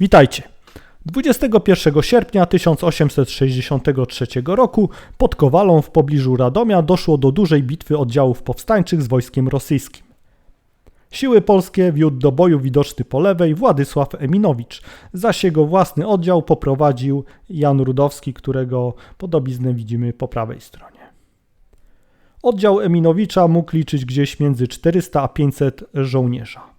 Witajcie. 21 sierpnia 1863 roku pod Kowalą w pobliżu Radomia doszło do dużej bitwy oddziałów powstańczych z wojskiem rosyjskim. Siły polskie wiódł do boju widoczny po lewej Władysław Eminowicz, zaś jego własny oddział poprowadził Jan Rudowski, którego podobiznę widzimy po prawej stronie. Oddział Eminowicza mógł liczyć gdzieś między 400 a 500 żołnierza.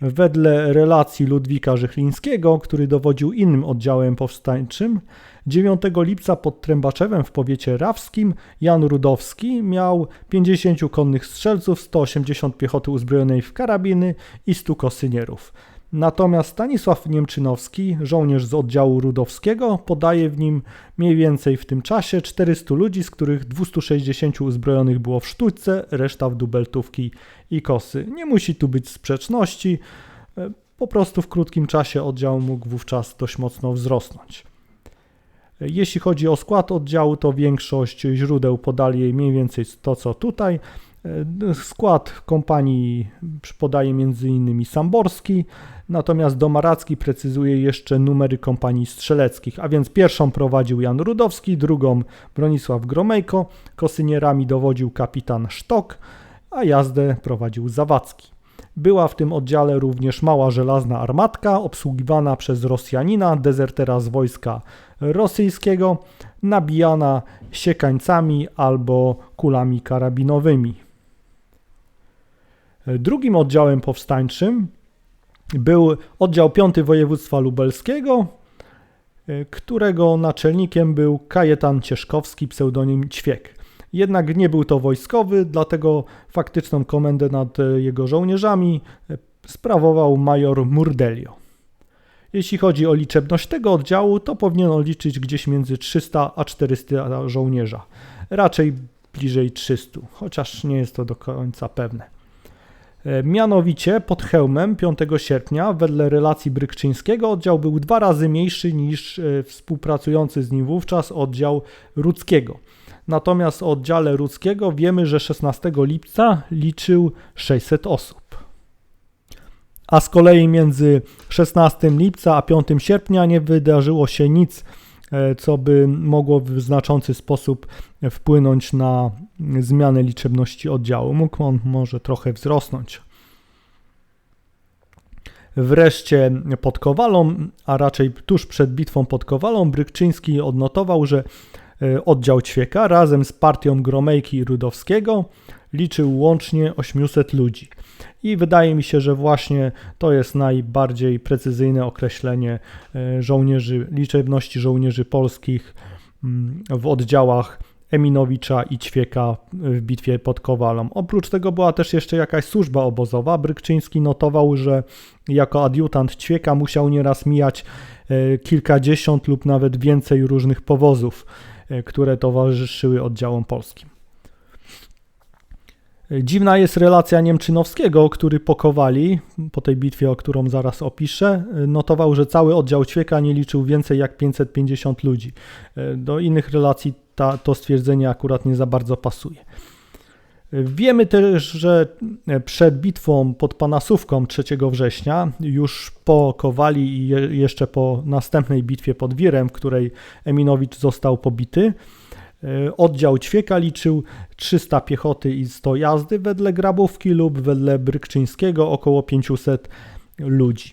Wedle relacji Ludwika Żychlińskiego, który dowodził innym oddziałem powstańczym, 9 lipca pod Trębaczewem w powiecie rawskim Jan Rudowski miał 50 konnych strzelców, 180 piechoty uzbrojonej w karabiny i 100 kosynierów. Natomiast Stanisław Niemczynowski, żołnierz z oddziału Rudowskiego, podaje w nim mniej więcej w tym czasie 400 ludzi, z których 260 uzbrojonych było w sztućce, reszta w dubeltówki i kosy. Nie musi tu być sprzeczności, e, po prostu w krótkim czasie oddział mógł wówczas dość mocno wzrosnąć. Jeśli chodzi o skład oddziału, to większość źródeł podali mniej więcej to, co tutaj. E, skład kompanii podaje m.in. Samborski, natomiast Domaracki precyzuje jeszcze numery kompanii strzeleckich, a więc pierwszą prowadził Jan Rudowski, drugą Bronisław Gromejko, kosynierami dowodził kapitan Sztok, a jazdę prowadził Zawadzki. Była w tym oddziale również mała żelazna armatka, obsługiwana przez Rosjanina, dezertera z wojska rosyjskiego, nabijana siekańcami albo kulami karabinowymi. Drugim oddziałem powstańczym był oddział 5 województwa lubelskiego, którego naczelnikiem był Kajetan Cieszkowski, pseudonim Ćwiek. Jednak nie był to wojskowy, dlatego faktyczną komendę nad jego żołnierzami sprawował major Murdelio. Jeśli chodzi o liczebność tego oddziału, to powinien liczyć gdzieś między 300 a 400 żołnierza. Raczej bliżej 300, chociaż nie jest to do końca pewne. E, mianowicie pod hełmem 5 sierpnia, wedle relacji Brykczyńskiego, oddział był dwa razy mniejszy niż e, współpracujący z nim wówczas oddział Rudzkiego. Natomiast o oddziale Rudzkiego wiemy, że 16 lipca liczył 600 osób. A z kolei między 16 lipca a 5 sierpnia nie wydarzyło się nic co by mogło w znaczący sposób wpłynąć na zmianę liczebności oddziału. Mógł on może trochę wzrosnąć. Wreszcie pod Kowalą, a raczej tuż przed bitwą pod Kowalą, Brykczyński odnotował, że e, oddział Ćwieka razem z partią Gromejki i Rudowskiego liczył łącznie 800 ludzi. I wydaje mi się, że właśnie to jest najbardziej precyzyjne określenie e, żołnierzy, liczebności żołnierzy polskich mm, w oddziałach Eminowicza i Ćwieka w bitwie pod Kowalą. Oprócz tego była też jeszcze jakaś służba obozowa. Brykczyński notował, że jako adiutant Ćwieka musiał nieraz mijać e, kilkadziesiąt lub nawet więcej różnych powozów, e, które towarzyszyły oddziałom polskim. Dziwna jest relacja Niemczynowskiego, który po Kowali, po tej bitwie, o którą zaraz opiszę, notował, że cały oddział Ćwieka nie liczył więcej jak 550 ludzi. Do innych relacji ta, to stwierdzenie akurat nie za bardzo pasuje. Wiemy też, że przed bitwą pod Panasówką 3 września, już po Kowali i jeszcze po następnej bitwie pod Wirem, w której Eminowicz został pobity, oddział Ćwieka liczył 300 piechoty i 100 jazdy wedle Grabówki lub wedle Brykczyńskiego około 500 ludzi.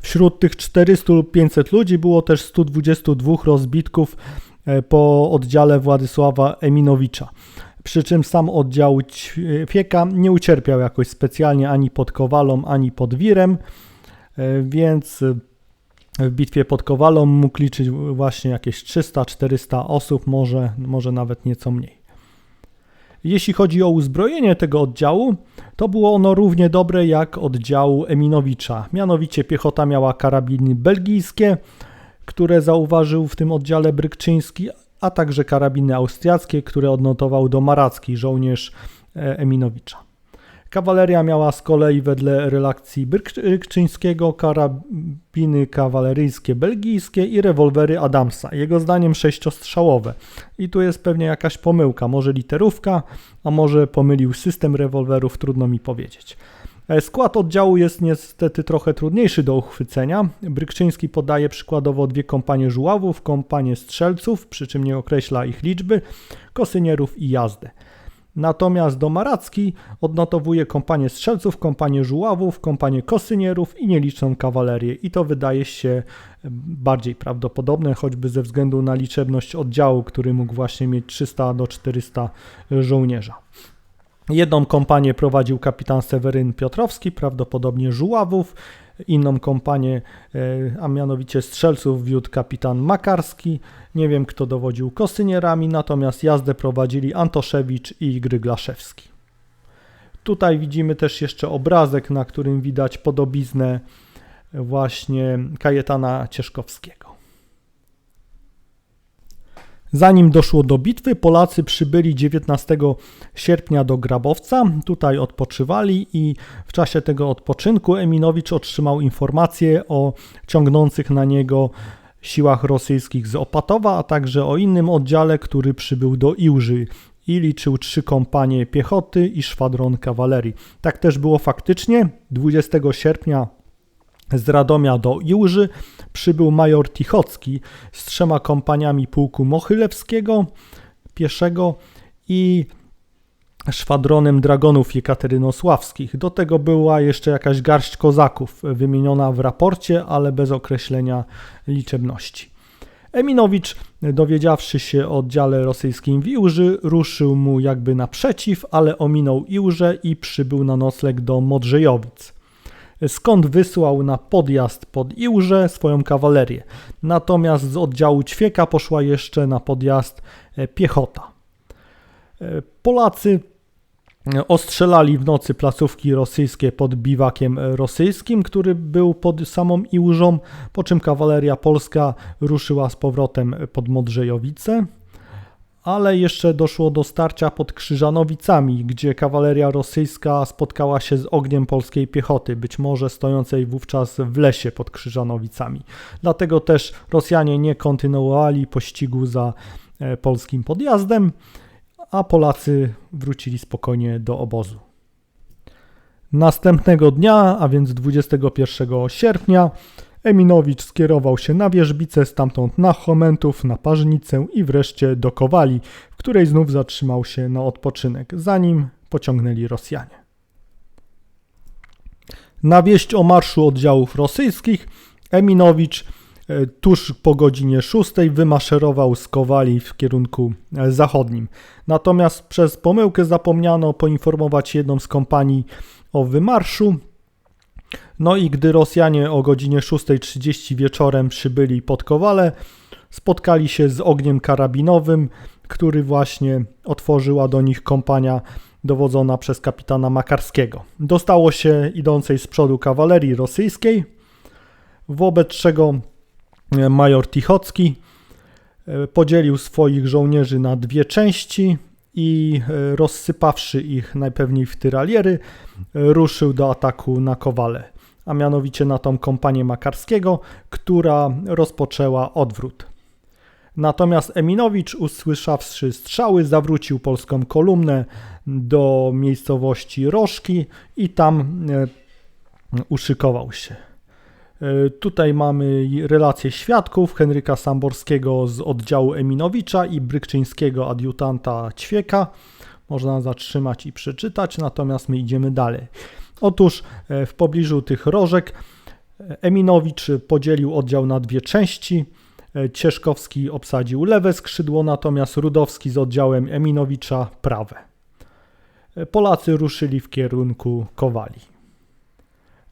Wśród tych 400 lub 500 ludzi było też 122 rozbitków e, po oddziale Władysława Eminowicza. Przy czym sam oddział Ćwieka nie ucierpiał jakoś specjalnie ani pod Kowalą, ani pod Wirem, e, więc w bitwie pod Kowalą mógł liczyć właśnie jakieś 300-400 osób, może, może nawet nieco mniej. Jeśli chodzi o uzbrojenie tego oddziału, to było ono równie dobre jak oddziału Eminowicza. Mianowicie piechota miała karabiny belgijskie, które zauważył w tym oddziale Brykczyński, a także karabiny austriackie, które odnotował do Maracki, żołnierz e, Eminowicza. Kawaleria miała z kolei wedle relacji Brykczyńskiego karabiny kawaleryjskie belgijskie i rewolwery Adamsa, jego zdaniem sześciostrzałowe. I tu jest pewnie jakaś pomyłka, może literówka, a może pomylił system rewolwerów, trudno mi powiedzieć. E, skład oddziału jest niestety trochę trudniejszy do uchwycenia. Brykczyński podaje przykładowo dwie kompanie żuławów, kompanie strzelców, przy czym nie określa ich liczby, kosynierów i jazdę. Natomiast Domaracki odnotowuje kompanię strzelców, kompanię żuławów, kompanię kosynierów i nieliczną kawalerię. I to wydaje się bardziej prawdopodobne, choćby ze względu na liczebność oddziału, który mógł właśnie mieć 300 do 400 żołnierza. Jedną kompanię prowadził kapitan Seweryn Piotrowski, prawdopodobnie żuławów, inną kompanię, e, a mianowicie strzelców wiódł kapitan Makarski. Nie wiem, kto dowodził kosynierami, natomiast jazdę prowadzili Antoszewicz i Gryglaszewski. Tutaj widzimy też jeszcze obrazek, na którym widać podobiznę właśnie Kajetana Cieszkowskiego. Zanim doszło do bitwy, Polacy przybyli 19 sierpnia do Grabowca. Tutaj odpoczywali i w czasie tego odpoczynku Eminowicz otrzymał informacje o ciągnących na niego siłach rosyjskich z Opatowa, a także o innym oddziale, który przybył do Iłży i liczył trzy kompanie piechoty i szwadron kawalerii. Tak też było faktycznie. 20 sierpnia z Radomia do Iłży przybył major Tichocki z trzema kompaniami pułku Mochylewskiego, pieszego i szwadronem dragonów jekaterynosławskich. Do tego była jeszcze jakaś garść kozaków wymieniona w raporcie, ale bez określenia liczebności. Eminowicz, dowiedziawszy się o oddziale rosyjskim w Iłży, ruszył mu jakby naprzeciw, ale ominął Iłże i przybył na nocleg do Modrzejowic skąd wysłał na podjazd pod Iłże swoją kawalerię. Natomiast z oddziału Ćwieka poszła jeszcze na podjazd e, piechota. E, Polacy e, ostrzelali w nocy placówki rosyjskie pod biwakiem rosyjskim, który był pod samą Iłżą, po czym kawaleria polska ruszyła z powrotem pod Modrzejowice ale jeszcze doszło do starcia pod Krzyżanowicami, gdzie kawaleria rosyjska spotkała się z ogniem polskiej piechoty, być może stojącej wówczas w lesie pod Krzyżanowicami. Dlatego też Rosjanie nie kontynuowali pościgu za e, polskim podjazdem, a Polacy wrócili spokojnie do obozu. Następnego dnia, a więc 21 sierpnia, Eminowicz skierował się na wierzbicę, stamtąd na Chomentów, na Parznicę i wreszcie do Kowali, w której znów zatrzymał się na odpoczynek, zanim pociągnęli Rosjanie. Na wieść o marszu oddziałów rosyjskich Eminowicz e, tuż po godzinie 6 wymaszerował z Kowali w kierunku e, zachodnim. Natomiast przez pomyłkę zapomniano poinformować jedną z kompanii o wymarszu, no i gdy Rosjanie o godzinie 6.30 wieczorem przybyli pod Kowale, spotkali się z ogniem karabinowym, który właśnie otworzyła do nich kompania dowodzona przez kapitana Makarskiego. Dostało się idącej z przodu kawalerii rosyjskiej, wobec czego e, major Tichocki e, podzielił swoich żołnierzy na dwie części i e, rozsypawszy ich najpewniej w tyraliery, ruszył do ataku na Kowale a mianowicie na tą kompanię Makarskiego, która rozpoczęła odwrót. Natomiast Eminowicz, usłyszawszy strzały, zawrócił polską kolumnę do miejscowości Rożki i tam e, uszykował się. E, tutaj mamy relacje świadków Henryka Samborskiego z oddziału Eminowicza i Brykczyńskiego adiutanta Ćwieka. Można zatrzymać i przeczytać, natomiast my idziemy dalej. Otóż e, w pobliżu tych rożek e, Eminowicz podzielił oddział na dwie części. E, Cieszkowski obsadził lewe skrzydło, natomiast Rudowski z oddziałem Eminowicza prawe. Polacy ruszyli w kierunku Kowali.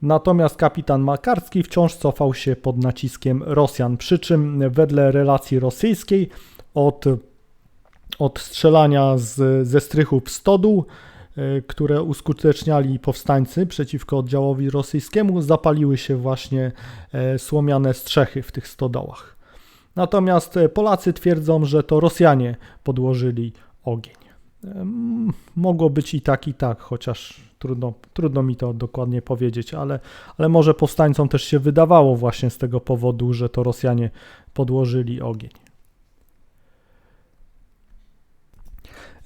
Natomiast kapitan Makarski wciąż cofał się pod naciskiem Rosjan, przy czym wedle relacji rosyjskiej od, od strzelania z, ze strychów stodół które uskuteczniali powstańcy przeciwko oddziałowi rosyjskiemu, zapaliły się właśnie e, słomiane strzechy w tych stodołach. Natomiast e, Polacy twierdzą, że to Rosjanie podłożyli ogień. Mogło być i tak, i tak, chociaż trudno, trudno mi to dokładnie powiedzieć, ale, ale może powstańcom też się wydawało właśnie z tego powodu, że to Rosjanie podłożyli ogień.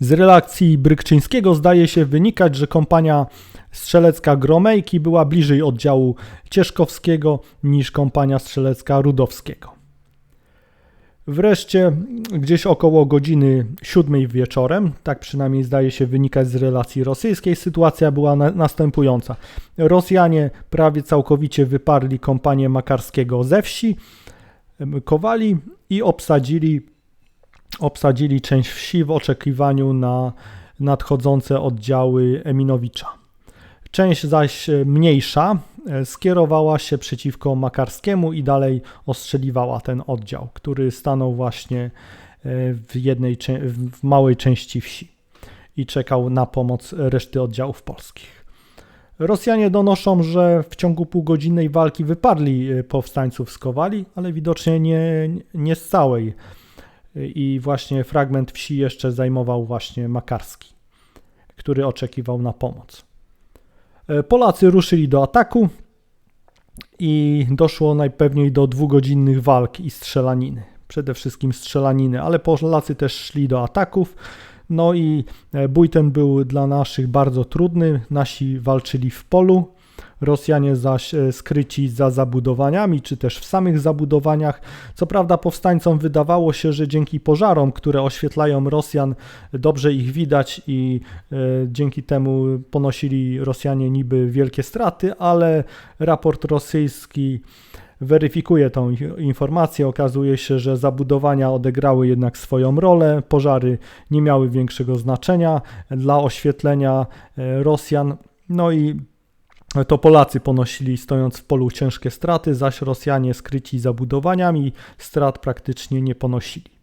Z relacji Brykczyńskiego zdaje się wynikać, że kompania strzelecka Gromejki była bliżej oddziału Cieszkowskiego niż kompania strzelecka Rudowskiego. Wreszcie gdzieś około godziny siódmej wieczorem, tak przynajmniej zdaje się wynikać z relacji rosyjskiej, sytuacja była na, następująca. Rosjanie prawie całkowicie wyparli kompanię Makarskiego ze wsi, Kowali i obsadzili, obsadzili część wsi w oczekiwaniu na nadchodzące oddziały Eminowicza. Część zaś mniejsza E, skierowała się przeciwko Makarskiemu i dalej ostrzeliwała ten oddział, który stanął właśnie e, w, jednej, w małej części wsi i czekał na pomoc reszty oddziałów polskich. Rosjanie donoszą, że w ciągu półgodzinnej walki wyparli e, powstańców z Kowali, ale widocznie nie, nie z całej. I właśnie fragment wsi jeszcze zajmował właśnie Makarski, który oczekiwał na pomoc. E, Polacy ruszyli do ataku i doszło najpewniej do dwugodzinnych walk i strzelaniny. Przede wszystkim strzelaniny, ale Polacy też szli do ataków. No i e, bój ten był dla naszych bardzo trudny. Nasi walczyli w polu, Rosjanie zaś e, skryci za zabudowaniami, czy też w samych zabudowaniach. Co prawda powstańcom wydawało się, że dzięki pożarom, które oświetlają Rosjan, dobrze ich widać i e, dzięki temu ponosili Rosjanie niby wielkie straty, ale raport rosyjski weryfikuje tą informację. Okazuje się, że zabudowania odegrały jednak swoją rolę, pożary nie miały większego znaczenia dla oświetlenia e, Rosjan. No i to Polacy ponosili stojąc w polu ciężkie straty, zaś Rosjanie skryci zabudowaniami strat praktycznie nie ponosili.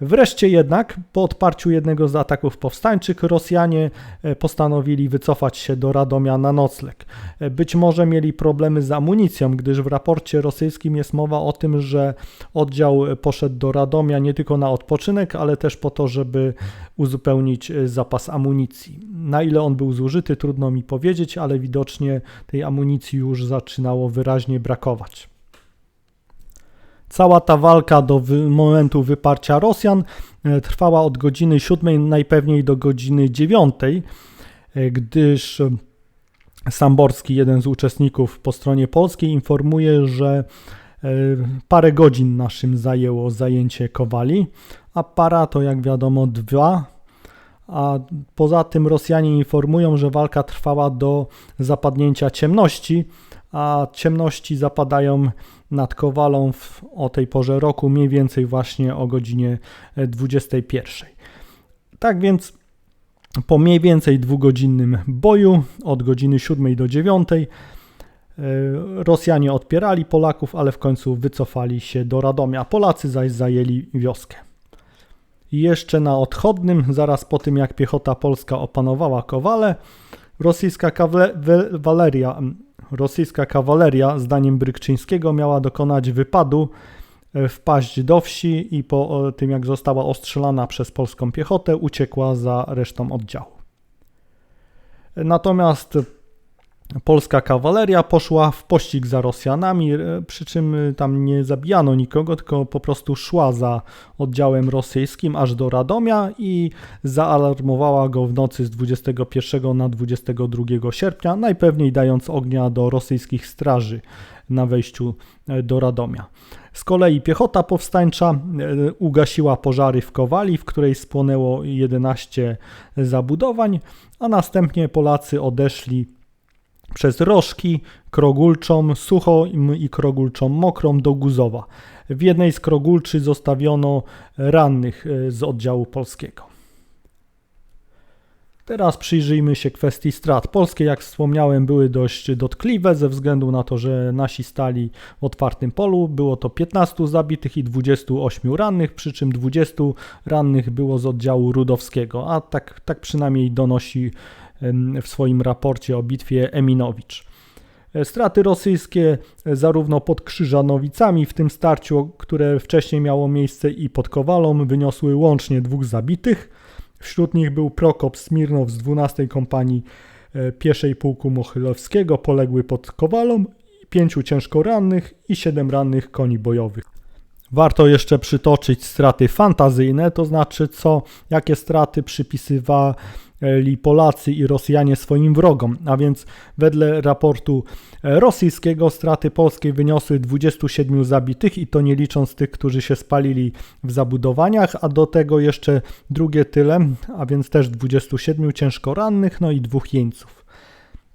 Wreszcie jednak, po odparciu jednego z ataków powstańczych, Rosjanie e, postanowili wycofać się do Radomia na nocleg. E, być może mieli problemy z amunicją, gdyż w raporcie rosyjskim jest mowa o tym, że oddział poszedł do Radomia nie tylko na odpoczynek, ale też po to, żeby uzupełnić e, zapas amunicji. Na ile on był zużyty, trudno mi powiedzieć, ale widocznie tej amunicji już zaczynało wyraźnie brakować. Cała ta walka do momentu wyparcia Rosjan e, trwała od godziny 7 najpewniej do godziny 9, e, gdyż e, Samborski, jeden z uczestników po stronie polskiej, informuje, że parę godzin naszym zajęło zajęcie Kowali, a para to jak wiadomo dwa. A poza tym Rosjanie informują, że walka trwała do zapadnięcia ciemności, a ciemności zapadają nad Kowalą w, o tej porze roku, mniej więcej właśnie o godzinie 21. E, tak więc po mniej więcej dwugodzinnym boju od godziny 7 do 9 e, Rosjanie odpierali Polaków, ale w końcu wycofali się do Radomia. Polacy zaś zajęli wioskę. Jeszcze na odchodnym, zaraz po tym jak piechota polska opanowała Kowale, rosyjska kawaleria rosyjska kawaleria, zdaniem Brykczyńskiego, miała dokonać wypadu, e, wpaść do wsi i po tym jak została ostrzelana przez polską piechotę, uciekła za resztą oddziału. Natomiast polska kawaleria poszła w pościg za Rosjanami, e, przy czym e, tam nie zabijano nikogo, tylko po prostu szła za oddziałem rosyjskim aż do Radomia i zaalarmowała go w nocy z 21 na 22 sierpnia, najpewniej dając ognia do rosyjskich straży na wejściu e, do Radomia. Z kolei piechota powstańcza ugasiła pożary w Kowali, w której spłonęło 11 zabudowań, a następnie Polacy odeszli przez Rożki, Krogulczą, Suchą i Krogulczą Mokrą do Guzowa. W jednej z Krogulczy zostawiono rannych e, z oddziału polskiego. Teraz przyjrzyjmy się kwestii strat. Polskie, jak wspomniałem, były dość dotkliwe ze względu na to, że nasi stali w otwartym polu. Było to 15 zabitych i 28 rannych, przy czym 20 rannych było z oddziału rudowskiego, a tak, tak przynajmniej donosi w swoim raporcie o bitwie Eminowicz. E, straty rosyjskie e, zarówno pod Krzyżanowicami w tym starciu, które wcześniej miało miejsce i pod Kowalą, wyniosły łącznie dwóch zabitych. Wśród nich był Prokop Smirnow z 12 kompanii e, pieszej pułku Mochylowskiego, poległy pod Kowalą, pięciu ciężko rannych i siedem rannych koni bojowych. Warto jeszcze przytoczyć straty fantazyjne, to znaczy co, jakie straty przypisywali Polacy i Rosjanie swoim wrogom. A więc wedle raportu rosyjskiego straty polskie wyniosły 27 zabitych i to nie licząc tych, którzy się spalili w zabudowaniach, a do tego jeszcze drugie tyle, a więc też 27 ciężko rannych, no i dwóch jeńców.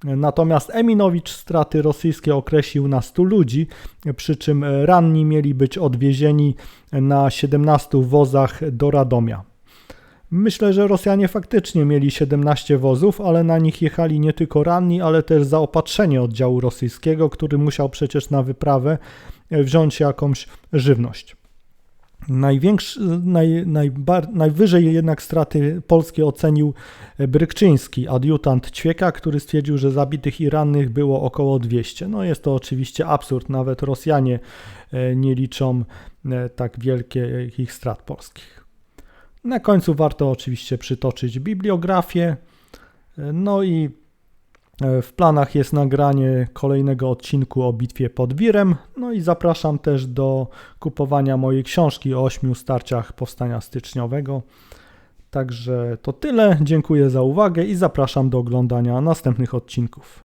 Natomiast Eminowicz straty rosyjskie określił na 100 ludzi, przy czym ranni mieli być odwiezieni na 17 wozach do Radomia. Myślę, że Rosjanie faktycznie mieli 17 wozów, ale na nich jechali nie tylko ranni, ale też zaopatrzenie oddziału rosyjskiego, który musiał przecież na wyprawę wziąć jakąś żywność. Największy, naj, najbar, najwyżej jednak straty polskie ocenił Brykczyński, adiutant Ćwieka, który stwierdził, że zabitych i rannych było około 200. No jest to oczywiście absurd, nawet Rosjanie nie liczą tak wielkich strat polskich. Na końcu warto oczywiście przytoczyć bibliografię, no i w planach jest nagranie kolejnego odcinku o bitwie pod Wirem. No i zapraszam też do kupowania mojej książki o ośmiu starciach powstania styczniowego. Także to tyle. Dziękuję za uwagę i zapraszam do oglądania następnych odcinków.